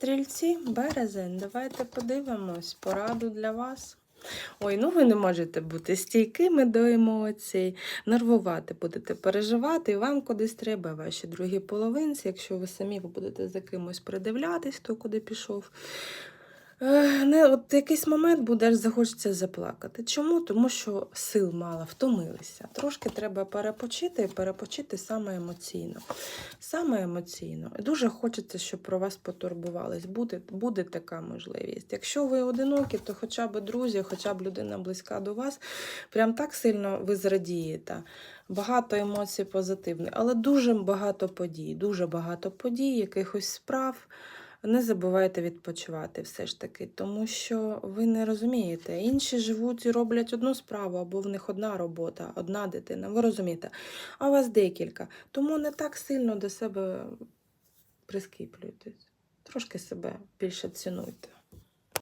Стрільці, березень, давайте подивимось пораду для вас. Ой, ну ви не можете бути стійкими до емоцій, нервувати будете переживати, і вам кудись треба, ваші другі половинці, якщо ви самі будете за кимось придивлятись, то куди пішов. Е, Не, от якийсь момент буде, аж захочеться заплакати. Чому? Тому що сил мало, втомилися. Трошки треба перепочити і перепочити саме емоційно. Саме емоційно. Дуже хочеться, щоб про вас потурбувались. Буде, буде така можливість. Якщо ви одинокі, то хоча б друзі, хоча б людина близька до вас, прям так сильно ви зрадієте. Багато емоцій позитивних, але дуже багато подій, дуже багато подій, якихось справ. Не забувайте відпочивати все ж таки, тому що ви не розумієте. Інші живуть і роблять одну справу, або в них одна робота, одна дитина. Ви розумієте, а вас декілька. Тому не так сильно до себе прискіплюйтесь. Трошки себе більше цінуйте.